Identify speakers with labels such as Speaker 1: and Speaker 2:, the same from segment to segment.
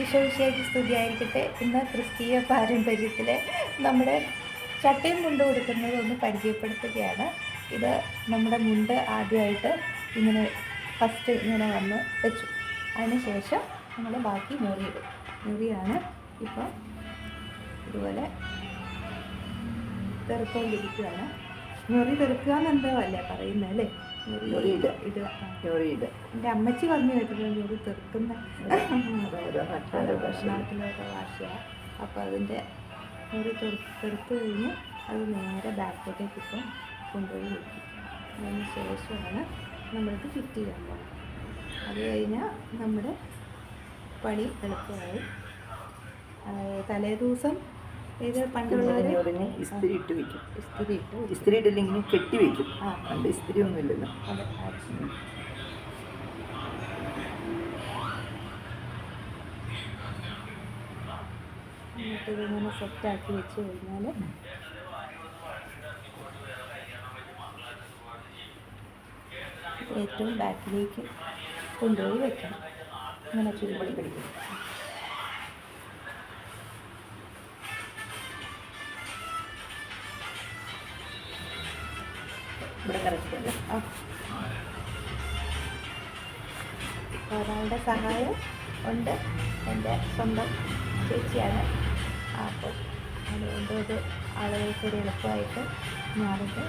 Speaker 1: ഈശോവിശേഷ സ്തുതിയായിരിക്കട്ടെ. ഇന്ന് ക്രിസ്തീയ പാരമ്പര്യത്തിൽ നമ്മുടെ ചട്ടയും മുണ്ട് കൊടുക്കുന്നത് ഒന്ന് പരിചയപ്പെടുത്തുകയാണ്. ഇത് നമ്മുടെ മുണ്ട് ആദ്യമായിട്ട് ഇങ്ങനെ ഫസ്റ്റ് ഇങ്ങനെ വന്ന് വെച്ചു. അതിന് ശേഷം നമ്മൾ ബാക്കി മുറിയിടും മുറിയാണ് ഇപ്പോൾ ഇതുപോലെ തെറുക്കൊണ്ടിരിക്കുകയാണ് ഞൊറി തെറുക്കുക എന്നെന്തോ അല്ലേ പറയുന്നത് അല്ലേ? ഞൊറി എന്റെ അമ്മച്ചി പറഞ്ഞു കേട്ടിട്ടുണ്ട് ഞൊറി തെറുക്കുന്ന
Speaker 2: ഓരോ നാട്ടിലെ ഭാഷ
Speaker 1: നാട്ടിലൊക്കെ ഭാഷയാണ് അപ്പോൾ അതിന്റെ ഒരു തെറുത്ത് കഴിഞ്ഞ് അത് നേരെ ബാക്കോട്ടേക്ക് ഇപ്പം കൊണ്ടുപോയി വയ്ക്കും അതിന് ശേഷമാണ് നമ്മൾക്ക് ഫിറ്റ് ചെയ്യാൻ പോകുന്നത് അത് കഴിഞ്ഞാൽ നമ്മുടെ പണി എളുപ്പമായി. തലേ ദിവസം ഇത് പണ്ടുള്ളവർ
Speaker 2: ഇസ്തിരി ഇട്ട് വെക്കും.
Speaker 1: ഇസ്തിരി ഇട്ട്.
Speaker 2: ഇസ്തിരി ഇട്ടില്ലെങ്കിൽ കെട്ടി വെക്കും. പണ്ട് ഇസ്തിരി
Speaker 1: ഒന്നുമില്ലല്ലോ സെറ്റാക്കി വെച്ച് കഴിഞ്ഞാൽ ഏറ്റവും ബാക്കിലേക്ക് കൊണ്ടുപോയി വെക്കണം. അങ്ങനെ ചുരുപടി പിടിക്കും.
Speaker 2: ഇവിടെ കറക്റ്റ് അല്ലേ
Speaker 1: ആ. ഒരാളുടെ സഹായം ഉണ്ട്. എന്റെ സ്വന്തം ചേച്ചിയാണ്. അപ്പോൾ അതുകൊണ്ട് ഇത് ആളുകൾക്ക് ഒരു എളുപ്പമായിട്ട് മാറുന്നത്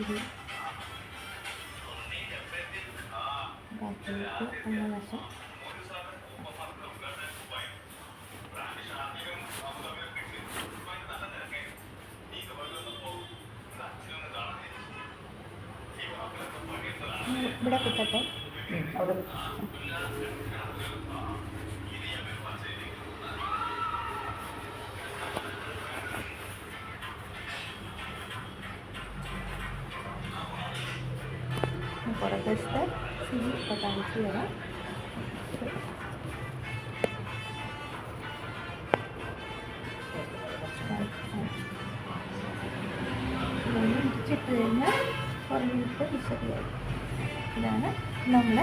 Speaker 2: ഇത് മറന്നൊന്നും
Speaker 1: ഇത്തിരി ബാക്കിലേക്ക് ഒന്ന് വശം ഇവിടെ കുത്തട്ടെ
Speaker 2: അവിടെ
Speaker 1: പുറകത്തെ സിരി ഇപ്പോൾ കാണിച്ചു തരാം ഇടിച്ചിട്ട് കഴിഞ്ഞാൽ കുറഞ്ഞിട്ട് ശരിയായി ഇതാണ് നമ്മൾ